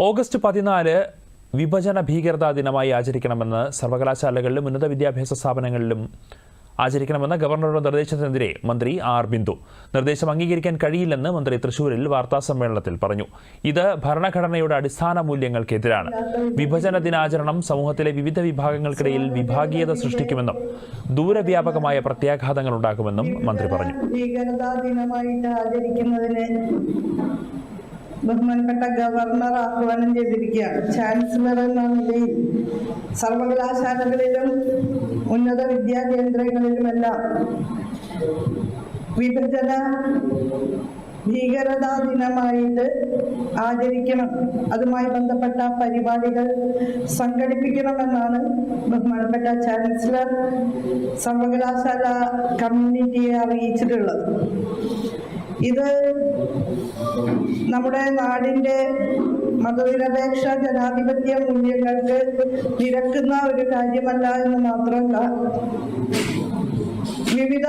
August പതിനാല് വിഭജന ഭീകരതാ ദിനമായി ആചരിക്കണമെന്ന് സർവകലാശാലകളിലും ഉന്നത വിദ്യാഭ്യാസ സ്ഥാപനങ്ങളിലും ആചരിക്കണമെന്ന ഗവർണറുടെ നിർദ്ദേശത്തിനെതിരെ മന്ത്രി ആർ ബിന്ദു. നിർദ്ദേശം അംഗീകരിക്കാൻ കഴിയില്ലെന്ന് മന്ത്രി തൃശൂരിൽ വാർത്താസമ്മേളനത്തിൽ പറഞ്ഞു. ഇത് ഭരണഘടനയുടെ അടിസ്ഥാന മൂല്യങ്ങൾക്കെതിരാണ്. വിഭജന ദിനാചരണം സമൂഹത്തിലെ വിവിധ വിഭാഗങ്ങൾക്കിടയിൽ വിഭാഗീയത സൃഷ്ടിക്കുമെന്നും ദൂരവ്യാപകമായ പ്രത്യാഘാതങ്ങൾ ഉണ്ടാകുമെന്നും മന്ത്രി പറഞ്ഞു. ബഹുമാനപ്പെട്ട ഗവർണർ ആഹ്വാനം ചെയ്തിരിക്കുകയാണ്. ചാൻസലർ എന്ന നിലയിൽ സർവകലാശാലകളിലും ഉന്നത വിദ്യാകേന്ദ്രങ്ങളിലുമെല്ലാം വിഭജന ഭീകരതാ ദിനമായിട്ട് ആചരിക്കണം. അതുമായി ബന്ധപ്പെട്ട പരിപാടികൾ സംഘടിപ്പിക്കണമെന്നാണ് ബഹുമാനപ്പെട്ട ചാൻസലർ സർവകലാശാല കമ്മ്യൂണിറ്റിയെ അറിയിച്ചിട്ടുള്ളത്. ഇത് നമ്മുടെ നാടിന്റെ മതനിരപേക്ഷ ജനാധിപത്യ മൂല്യങ്ങൾക്ക് നിരക്കുന്ന ഒരു കാര്യമല്ല എന്ന് മാത്രമല്ല. വിവിധ